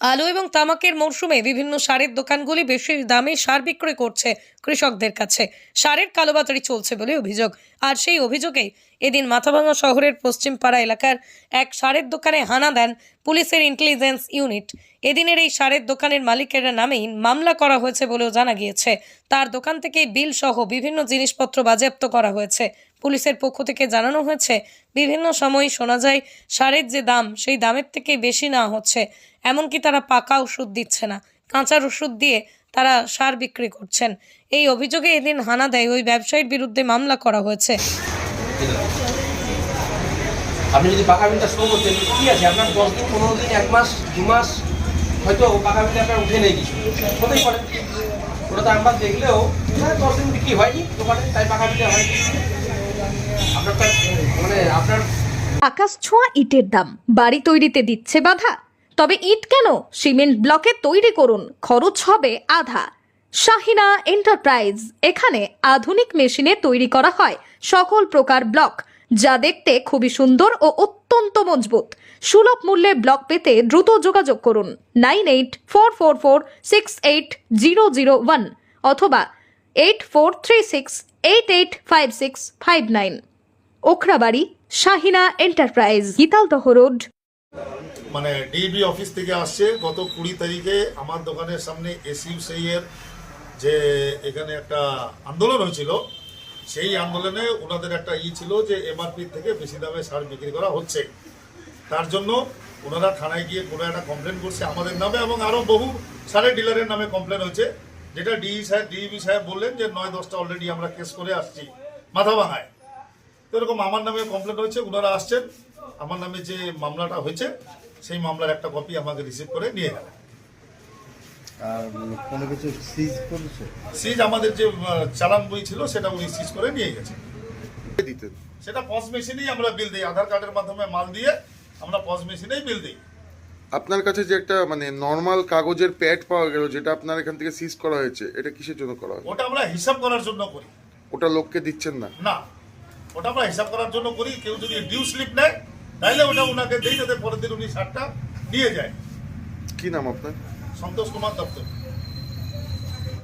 আলু এবং তামাকের মরশুমে বিভিন্ন সারের দোকানগুলি বেশি দামে সার বিক্রয় করছে কৃষকদের কাছে। সারের কালোবাজারি চলছে বলে অভিযোগ। আর সেই অভিযোগেই এদিন মাথাভাঙা শহরের পশ্চিমপাড়া এলাকার এক সারের দোকানে হানা দেন পুলিশের ইন্টেলিজেন্স ইউনিট এদিনের এই সারের দোকানের মালিকের নামেই মামলা করা হয়েছে বলেও জানা গিয়েছে। তার দোকান থেকে বিল সহ বিভিন্ন জিনিসপত্র বাজেয়াপ্ত করা হয়েছে। পুলিশের পক্ষ থেকে জানানো হয়েছে, বিভিন্ন সময় শোনা যায়, সারের যে দাম, সেই দামের থেকে বেশি না হচ্ছে। এমনকি তারা পাকা ওষুধ দিচ্ছে না। কাঁচার ওষুধ দিয়ে তারা সার বিক্রি করছেন। এই অভিযোগে এদিন হানা দেয়। ওই ব্যবসায়ীর বিরুদ্ধে মামলা করা হয়েছে। আপনি যদি পাকা বিলটা শো করতেন কি আছে? আপনার দশ দিন পনেরো দিন এক মাস দু মাস হয়তো পাকা বিলটা আপনার উঠে নেই কিছু। হতেই পারে। ওটা তো একবার দেখলেও হ্যাঁ, দশ দিন বিক্রি হয়নি দোকানে তাই পাকা বিলটা হয়নি। আপনার মানে আপনার আকাশ ছোঁয়া ইটের দাম। বাড়ি তৈরিতে দিচ্ছে বাধা। তবে ইট কেন? সিমেন্ট ব্লকে তৈরি করুন। খরচ হবে আধা। শাহিনা এন্টারপ্রাইজ। এখানে আধুনিক মেশিনে তৈরি করা হয় সকল প্রকার ব্লক, যা দেখতে খুবই সুন্দর ও অত্যন্ত মজবুত। সুলভ মূল্যে ব্লক পেতে দ্রুত যোগাযোগ করুন nine eight four four four six eight zero zero one অথবা eight four three six eight eight five six five nine. Okhrabari, Shahina enterprise, Gitaldaha road. মানে ডিবি অফিস থেকে আসছে, গত কুড়ি তারিখে আমার দোকানের সামনে এসইউসিআই এর যে এখানে একটা আন্দোলন হয়েছিল, সেই আন্দোলনে ওনাদের একটা ই ছিল যে এমআরপি থেকে বেশি দামে সার বিক্রি করা হচ্ছে। তার জন্য ওনারা থানায় গিয়ে কোনো একটা কমপ্লেন করছে আমাদের নামে এবং আরও বহু সারের ডিলারের নামে কমপ্লেন হয়েছে, যেটা ডিই সাহেব ডিইবি সাহেব বললেন যে নয় দশটা অলরেডি আমরা কেস করে আসছি, মাথা ভাঙায়। তো এরকম আমার নামে কমপ্লেন হয়েছে, ওনারা আসছেন, আমার নামে যে মামলাটা হয়েছে, সেই মামলার একটা কপি আমাকে রিসিভ করে নিয়ে গেলেন। আর কোনো কিছু সিজ করেছে? সিজ আমাদের যে চালান বই ছিল সেটা উনি সিজ করে নিয়ে গেছে। দিতেন সেটা পজ মেশিনেই আমরা বিল দিই। আধার কার্ডের মাধ্যমে মাল দিয়ে আমরা পজ মেশিনেই বিল দিই। আপনার কাছে যে একটা মানে নর্মাল কাগজের প্যাড পাওয়া গেল যেটা আপনার এখান থেকে সিজ করা হয়েছে এটা কিসের জন্য করা হয়? ওটা আমরা হিসাব করার জন্য করি। ওটা লোককে দিচ্ছেন না? না। ওটা আমরা হিসাব করার জন্য করি। কেউ যদি ডিউ স্লিপ নেয় তাহলে ওটা ওনাকে দেই যাতে পরের দিন উনি সারটা নিয়ে যায়। কি নাম আপনার? संतोष कुमार दफ्तर